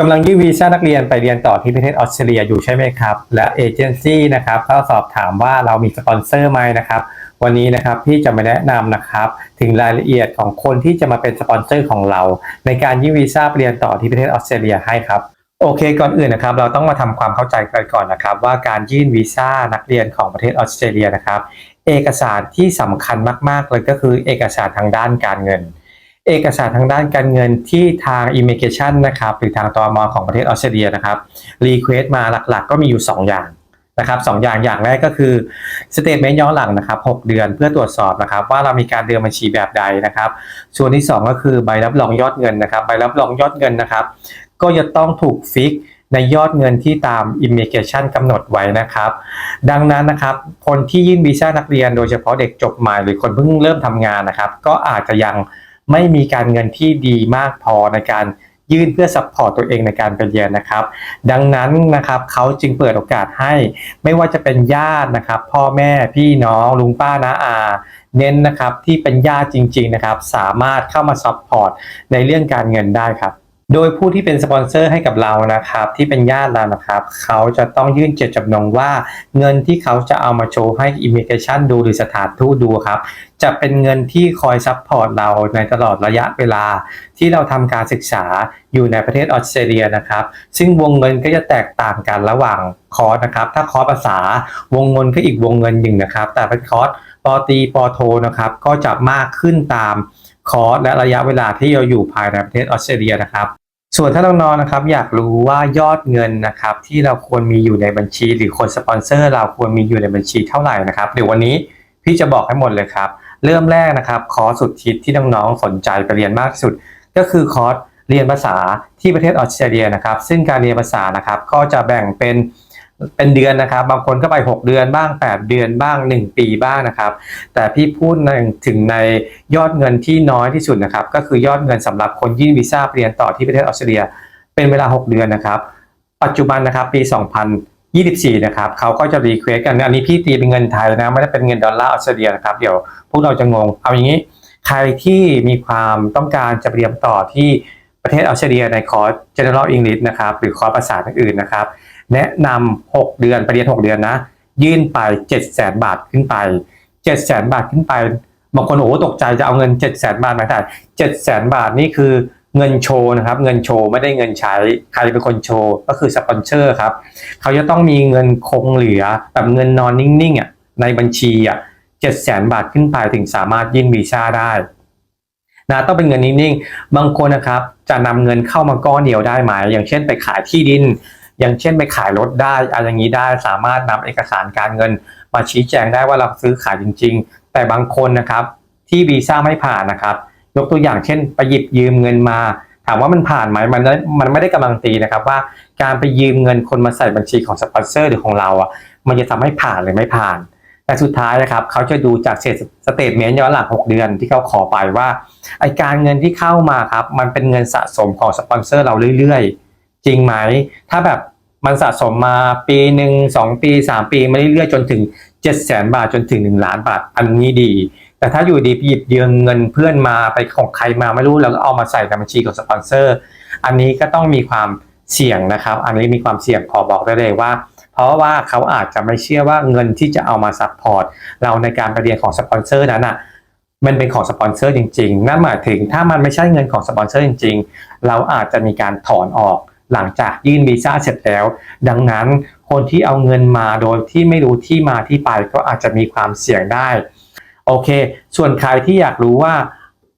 กำลังยื่นวีซ่านักเรียนไปเรียนต่อที่ประเทศออสเตรเลียอยู่ใช่ไหมครับ และเอเจนซี่นะครับก็สอบถามว่าเรามีสปอนเซอร์ไหมนะครับ วันนี้นะครับพี่จะมาแนะนำนะครับถึงรายละเอียดของคนที่จะมาเป็นสปอนเซอร์ของเรา ในการยื่นวีซ่าไปเรียนต่อที่ประเทศออสเตรเลียให้ครับโอเค ก่อนอื่นนะครับ เราต้องมาทำความเข้าใจกันก่อนนะครับ ว่าการยื่นวีซ่านักเรียนของประเทศออสเตรเลียนะครับ เอกสารที่สำคัญมากๆเลยก็คือเอกสารทางด้านการเงิน เอกสารทางด้านการเงินที่ทาง Immigration นะครับหรือทางตอมของประเทศออสเตรเลียนะครับรีเควสมาหลักๆ ก็มีอยู่ 2 อย่างนะครับสองอย่างอย่างแรกก็คือสเตทเมนต์ย้อนหลังนะครับ 6 เดือนเพื่อตรวจสอบนะครับ ว่าเรามีการเดือนบัญชีแบบใดนะครับ ส่วนที่ 2 ก็คือใบรับรองยอดเงินนะครับ ใบรับรองยอดเงินนะครับ ก็จะต้องถูกฟิกในยอดเงินที่ตาม Immigration กำหนดไว้นะครับ ดังนั้นนะครับ คนที่ยื่นวีซ่านักเรียนโดยเฉพาะเด็กจบใหม่หรือคนเพิ่งเริ่มทำงานนะครับ ก็อาจจะยัง ไม่มีการเงินที่ดีมากพอในการยื่นเพื่อซัพพอร์ตตัวเองในการไปเรียนนะครับ ดังนั้นนะครับเขาจึงเปิดโอกาสให้ไม่ว่าจะเป็นญาตินะครับ พ่อแม่พี่น้องลุงป้าน้าอา เน้นนะครับที่เป็นญาติจริง ๆนะครับ สามารถเข้ามาซัพพอร์ตในเรื่องการเงินได้ครับ โดยผู้ที่เป็นสปอนเซอร์ให้กับเรานะครับ ที่เป็นญาติเรานะครับ เขาจะต้องยื่นเจตจำนงว่า เงินที่เขาจะเอามาโชว์ให้อิมิเกชันดูหรือสถานทูตดูครับ จะเป็นเงินที่คอยซัพพอร์ตเราในตลอดระยะเวลา ที่เราทำการศึกษาอยู่ในประเทศออสเตรเลียนะครับ ซึ่งวงเงินก็จะแตกต่างกันระหว่างคอร์สนะครับ ถ้าคอร์สภาษาวงเงินก็อีกวงเงินหนึ่งนะครับ แต่เป็นคอร์สปอตีปอโทนะครับ ก็จะมากขึ้นตาม คอร์สและระยะเวลาที่เราอยู่ภายในประเทศออสเตรเลียนะครับ ส่วนถ้าน้องๆนะครับ อยากรู้ว่ายอดเงินนะครับ ที่เราควรมีอยู่ในบัญชี หรือคนสปอนเซอร์เราควรมีอยู่ในบัญชีเท่าไหร่นะครับเดี๋ยววันนี้พี่จะบอกให้หมดเลยครับ เริ่มแรกนะครับคอร์สสุดฮิตที่น้องๆสนใจไปเรียนมากที่สุด ก็คือคอร์สเรียนภาษาที่ประเทศออสเตรเลียนะครับ ซึ่งการเรียนภาษานะครับก็จะแบ่งเป็น เป็นเดือนนะครับ บางคนก็ไป 6 เดือนบ้าง 8 เดือนบ้าง 1 ปีบ้างนะครับ แต่พี่พูดถึงในยอดเงินที่น้อยที่สุดนะครับ ก็คือยอดเงินสำหรับคนยื่นวีซ่าไปเรียนต่อที่ประเทศออสเตรเลีย เป็นเวลา 6 เดือนนะครับ ปัจจุบันนะครับปี 2024 นะครับเขาก็จะรีเควสกันอันนี้พี่ตีเป็นเงินไทยนะไม่ได้เป็นเงินดอลลาร์ออสเตรเลียนะครับเดี๋ยวพวกเราจะงงเอาอย่างนี้ ใครที่มีความต้องการจะเรียนต่อที่ ประเทศออสเตรเลียในคอร์ส General English นะครับหรือคอร์สภาษาอื่นๆนะครับ แนะนำ6เดือนไปเรียน 6 เดือนนะ ยื่นไป 700,000บาทขึ้นไป 700,000บาทขึ้นไป บางคนโอ้โหตกใจจะเอาเงิน 700,000บาทมาแต่700,000บาทนี่คือเงินโชว์นะครับ เงินโชว์ไม่ได้เงินใช้ใครเป็นคนโชว์ก็คือสปอนเซอร์ครับเขาจะต้องมีเงินคงเหลือแบบเงินนอนนิ่งๆอะในบัญชีอะ700,000บาทขึ้นไปถึงสามารถยื่นวีซ่าได้ นะต้องเป็นเงินนิ่งๆ บางคนนะครับจะนำเงินเข้ามาก้อนเดียวได้ไหมอย่างเช่นไปขายที่ดิน อย่างเช่นไปขายรถได้อะไรอย่างนี้ได้สามารถนำเอกสารการเงิน มาชี้แจงได้ว่าเราซื้อขายจริง ๆ แต่บางคนนะครับที่วีซ่าไม่ผ่านนะครับยกตัวอย่างเช่นไปหยิบยืมเงินมาถามว่ามันผ่านไหมมันมันไม่ได้กำลังตีนะครับว่าการไปยืมเงินคนมาใส่บัญชีของสปอนเซอร์หรือของเราอะมันจะทำให้ผ่านหรือไม่ผ่าน แต่สุดท้ายนะครับเขาจะดูจากเศษสเตทเมนต์ย้อนหลัง 6 เดือนที่เขาขอไปว่าไอการเงินที่เข้ามาครับมันเป็นเงินสะสมของสปอนเซอร์เราเรื่อยๆ จริงไหม ถ้าแบบมันสะสมมาปีหนึ่งสองปีสามปีมาเรื่อยๆ จนถึง7 0 0 0 0 0บาทจนถึง1ล้านบาทอันนี้ดี แต่ถ้าอยู่ดีหยิบยืมเงินเพื่อนมาไปของใครมาไม่รู้แล้วก็เอามาใส่ในบัญชีของสปอนเซอร์ อันนี้ก็ต้องมีความเสี่ยงนะครับ อันนี้มีความเสี่ยงขอบอกได้เลยว่า เพราะว่าเขาอาจจะไม่เชื่อว่าเงินที่จะเอามาซัพพอร์ตเราในการไปเรียนของสปอนเซอร์นั้นอะมันเป็นของสปอนเซอร์จริงๆ นั่นหมายถึงถ้ามันไม่ใช่เงินของสปอนเซอร์จริง ๆ เราอาจจะมีการถอนออกหลังจากยื่นวีซ่าเสร็จแล้ว ดังนั้นคนที่เอาเงินมาโดยที่ไม่รู้ที่มาที่ไปก็อาจจะมีความเสี่ยงได้ โอเค ส่วนใครที่อยากรู้ว่า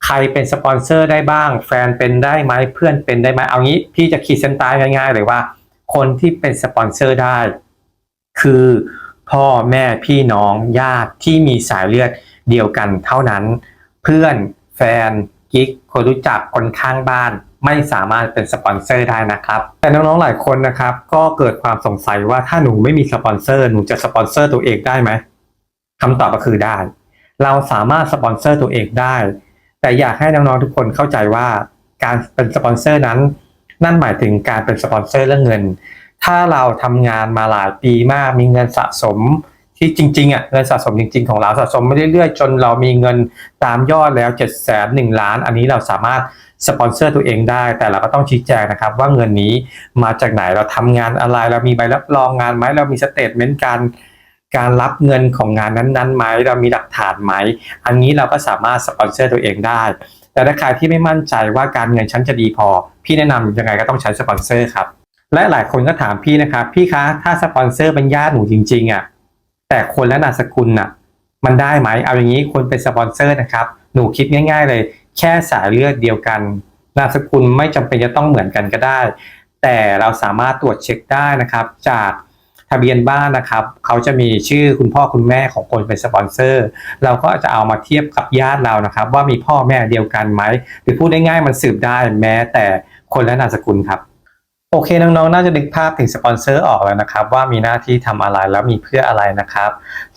ใครเป็นสปอนเซอร์ได้บ้าง แฟนเป็นได้ไหมเพื่อนเป็นได้ไหมเอางี้พี่จะขีดเส้นใต้ง่ายๆเลยว่า คนที่เป็นสปอนเซอร์ได้ คือพ่อแม่พี่น้องญาติที่มีสายเลือดเดียวกันเท่านั้น เพื่อนแฟนกิ๊กคนรู้จักคนข้างบ้านไม่สามารถเป็นสปอนเซอร์ได้นะครับ แต่น้องๆหลายคนนะครับ ก็เกิดความสงสัยว่าถ้าหนูไม่มีสปอนเซอร์หนูจะสปอนเซอร์ตัวเองได้ไหมคำตอบก็คือได้ เราสามารถสปอนเซอร์ตัวเองได้ แต่อยากให้น้องๆทุกคนเข้าใจว่าการเป็นสปอนเซอร์นั้น นั่นหมายถึงการเป็นสปอนเซอร์เรื่องเงิน ถ้าเราทำงานมาหลายปีมากมีเงินสะสมที่จริงๆอะเงินสะสมจริง ๆ ของเราสะสมมาเรื่อยๆจนเรามีเงินตามยอดแล้ว7จ็ดแสนหนึ่งล้าน อันนี้เราสามารถสปอนเซอร์ตัวเองได้ แต่เราก็ต้องชี้แจงนะครับ ว่าเงินนี้มาจากไหนเราทำงานอะไร เรามีใบรับรองงานไหมเรามีสเตทเมนต์การการรับเงินของงานนั้นๆไหมเรามีหลักฐานไหม อันนี้เราก็สามารถสปอนเซอร์ตัวเองได้ แต่ถ้าใครที่ไม่มั่นใจว่าการเงินฉันจะดีพอ พี่แนะนำยังไงก็ต้องใช้สปอนเซอร์ครับ และหลายคนก็ถามพี่นะครับพี่คะถ้าสปอนเซอร์เป็นญาติหนูจริงๆอะแต่คนและนามสกุลน่ะ มันได้ไหมเอาอย่างนี้คนเป็นสปอนเซอร์นะครับ หนูคิดง่าย ๆ เลย แค่สายเลือดเดียวกัน นามสกุลไม่จำเป็นจะต้องเหมือนกันก็ได้ แต่เราสามารถตรวจเช็คได้นะครับ จากทะเบียนบ้านนะครับ เขาจะมีชื่อคุณพ่อคุณแม่ของคนเป็นสปอนเซอร์ เราก็จะเอามาเทียบกับญาติเรานะครับ ว่ามีพ่อแม่เดียวกันไหมหรือพูดได้ง่ายๆมันสืบได้แม้แต่คนและนามสกุลครับ โอเคน้องๆ น่าจะดึกภาพถึงสปอนเซอร์ออกแล้วนะครับ ว่ามีหน้าที่ทำอะไรแล้วมีเพื่ออะไรนะครับ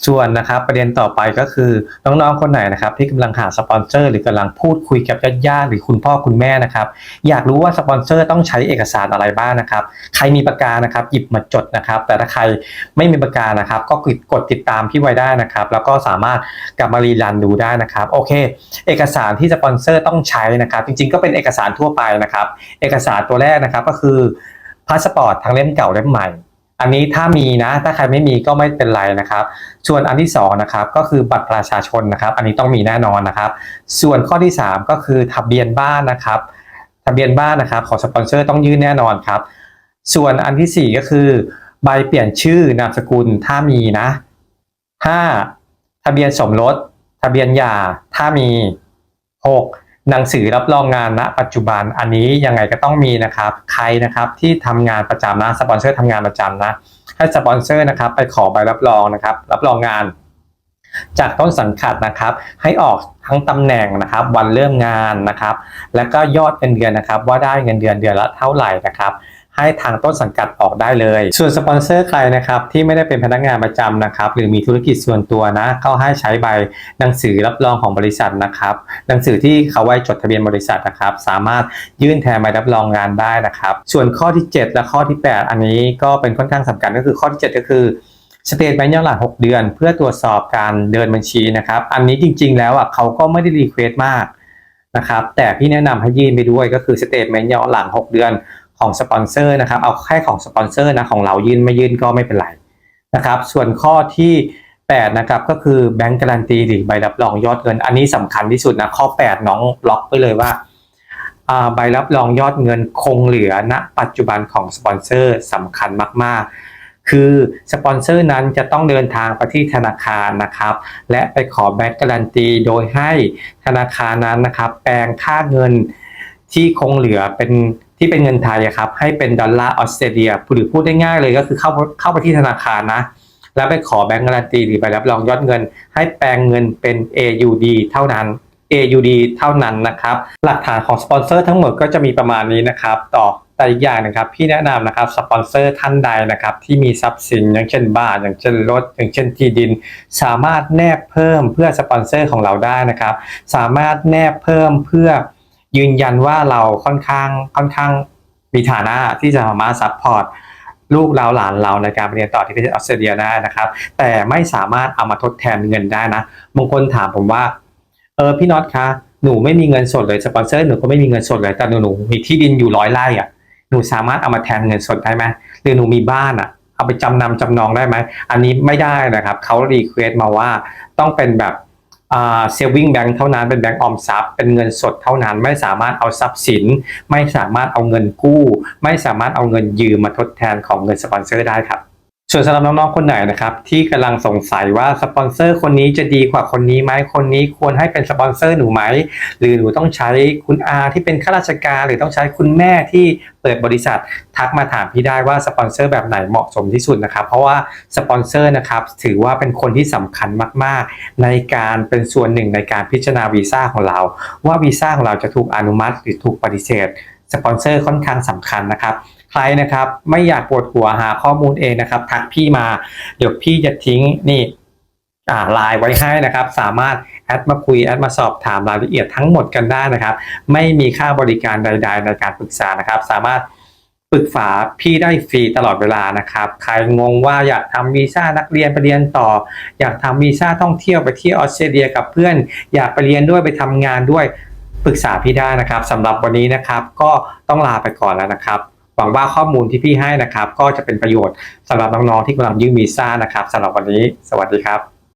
ส่วนนะครับประเด็นต่อไปก็คือน้องๆคนไหนนะครับที่กำลังหาสปอนเซอร์หรือกำลังพูดคุยกับญาติๆหรือคุณพ่อคุณแม่นะครับ อยากรู้ว่าสปอนเซอร์ต้องใช้เอกสารอะไรบ้างนะครับ ใครมีปากกานะครับหยิบมาจดนะครับ แต่ถ้าใครไม่มีปากกานะครับ ก็กดกดติดตามพี่ไว้ได้นะครับ แล้วก็สามารถกลับมารีรันดูได้นะครับโอเค เอกสารที่สปอนเซอร์ต้องใช้นะครับ จริงๆก็เป็นเอกสารทั่วไปนะครับ เอกสารตัวแรกนะครับก็คือ พาสปอร์ตทั้งเล่มเก่าเล่มใหม่ อันนี้ถ้ามีนะถ้าใครไม่มีก็ไม่เป็นไรนะครับ ส่วนอันที่สองนะครับก็คือบัตรประชาชนนะครับ อันนี้ต้องมีแน่นอนนะครับ ส่วนข้อที่สามก็คือทะเบียนบ้านนะครับ ทะเบียนบ้านนะครับของสปอนเซอร์ต้องยื่นแน่นอนครับ ส่วนอันที่สี่ก็คือ ใบเปลี่ยนชื่อนามสกุลถ้ามีนะห้าทะเบียนสมรส ทะเบียนหย่าถ้ามีหก หนังสือรับรองงานณปัจจุบันอันนี้ยังไงก็ต้องมีนะครับ ใครนะครับที่ทำงานประจำนะสปอนเซอร์ทำงานประจำนะให้สปอนเซอร์นะครับไปขอใบรับรองนะครับ รับรองงาน จากต้นสังกัดนะครับ ให้ออกทั้งตำแหน่งนะครับ วันเริ่มงานนะครับ แล้วก็ยอดเงินเดือนนะครับ ว่าได้เงินเดือนเดือนละเท่าไหร่นะครับ ให้ทางต้นสังกัดออกได้เลย ส่วนสปอนเซอร์ใครนะครับที่ไม่ได้เป็นพนักงานประจำนะครับหรือมีธุรกิจส่วนตัวนะเขาให้ใช้ใบหนังสือรับรองของบริษัทนะครับหนังสือที่เขาไว้จดทะเบียนบริษัทนะครับสามารถยื่นแทนใบรับรองงานได้นะครับ ส่วนข้อที่ 7 และข้อที่ 8 อันนี้ก็เป็นค่อนข้างสำคัญก็คือข้อที่ 7 ก็คือสเตทเมนต์ย้อนหลัง6 เดือน เพื่อตรวจสอบการเดินบัญชีนะครับอันนี้จริง ๆ แล้วอะเขาก็ไม่ได้รีเควสมากนะครับแต่พี่แนะนำให้ยื่นไปด้วยก็คือสเตทเมนต์ย้อนหลัง 6 เดือน ของสปอนเซอร์นะครับ เอาแค่ของสปอนเซอร์นะของเรายื่นไม่ยื่นก็ไม่เป็นไรนะครับ ส่วนข้อที่8นะครับก็คือแบงก์การันตีหรือใบรับรองยอดเงิน อันนี้สำคัญที่สุดนะข้อ 8 น้องล็อกไปเลยว่าใบรับรองยอดเงินคงเหลือณปัจจุบันของสปอนเซอร์สำคัญมาก ๆ คือสปอนเซอร์นั้นจะต้องเดินทางไปที่ธนาคารนะครับ และไปขอแบงก์การันตีโดยให้ธนาคารนั้นนะครับ แปลงค่าเงินที่คงเหลือเป็น ที่เป็นเงินไทยอะครับให้เป็นดอลลาร์ออสเตรเลียหรือพูดได้ง่ายเลยก็คือเข้าเข้าไปที่ธนาคารนะ แล้วไปขอแบงก์การันตีหรือใบรับรองยอดเงิน ให้แปลงเงินเป็น AUD เท่านั้น AUD เท่านั้นนะครับ หลักฐานของสปอนเซอร์ทั้งหมดก็จะมีประมาณนี้นะครับ ต่อแต่อีกอย่างนะครับพี่แนะนำนะครับสปอนเซอร์ท่านใดนะครับที่มีทรัพย์สินอย่างเช่นบ้านอย่างเช่นรถ อย่างเช่นที่ดิน สามารถแนบเพิ่มเพื่อสปอนเซอร์ของเราได้นะครับ สามารถแนบเพิ่มเพื่อ ยืนยันว่าเราค่อนข้างค่อนข้างมีฐานะที่จะสามารถซัพพอร์ตลูกเราหลานเราในการไปเรียนต่อที่ประเทศออสเตรเลียได้นะครับ แต่ไม่สามารถเอามาทดแทนเงินได้นะบางคนถามผมว่าเออพี่น็อตคะหนูไม่มีเงินสดเลยสปอนเซอร์หนูก็ไม่มีเงินสดเลยแต่หนูหนูมีที่ดินอยู่ร้อยไร่อะหนูสามารถเอามาแทนเงินสดได้ไหมหรือหนูมีบ้านอะเอาไปจำนำจำนองได้ไหมอันนี้ไม่ได้นะครับเขารีเควสมาว่าต้องเป็นแบบ เซฟวิ่งแบงค์เท่านั้นเป็นแบงค์ออมทรัพย์เป็นเงินสดเท่านั้น ไม่สามารถเอาทรัพย์สิน ไม่สามารถเอาเงินกู้ ไม่สามารถเอาเงินยืมมาทดแทนของเงินสปอนเซอร์ได้ครับ ส่วนสำหรับน้องๆคนไหนนะครับที่กำลังสงสัยว่าสปอนเซอร์คนนี้จะดีกว่าคนนี้ไหมคนนี้ควรให้เป็นสปอนเซอร์หนูไหม หรือหนูต้องใช้คุณอาที่เป็นข้าราชการ หรือต้องใช้คุณแม่ที่เปิดบริษัท ทักมาถามพี่ได้ว่าสปอนเซอร์แบบไหนเหมาะสมที่สุดนะครับ เพราะว่าสปอนเซอร์นะครับถือว่าเป็นคนที่สำคัญมากๆ ในการเป็นส่วนหนึ่งในการพิจารณาวีซ่าของเรา ว่าวีซ่าของเราจะถูกอนุมัติหรือถูกปฏิเสธ สปอนเซอร์ค่อนข้างสำคัญนะครับ ใครนะครับไม่อยากปวดหัวหาข้อมูลเองนะครับทักพี่มาเดี๋ยวพี่จะทิ้งนี่อ่าไลน์ไว้ให้นะครับ สามารถแอดมาคุยแอดมาสอบถามรายละเอียดทั้งหมดกันได้นะครับ ไม่มีค่าบริการใด ๆ ในการปรึกษานะครับ สามารถปรึกษาพี่ได้ฟรีตลอดเวลานะครับ ใครงงว่าอยากทำวีซ่านักเรียนไปเรียนต่อ อยากทำวีซ่าท่องเที่ยวไปเที่ยวออสเตรเลียกับเพื่อน อยากไปเรียนด้วยไปทำงานด้วย ปรึกษาพี่ได้นะครับสำหรับวันนี้นะครับก็ต้องลาไปก่อนแล้วนะครับ หวังว่าข้อมูลที่พี่ให้นะครับ ก็จะเป็นประโยชน์สำหรับน้องๆที่กำลังยื่นวีซ่านะครับสำหรับวันนี้ สวัสดีครับ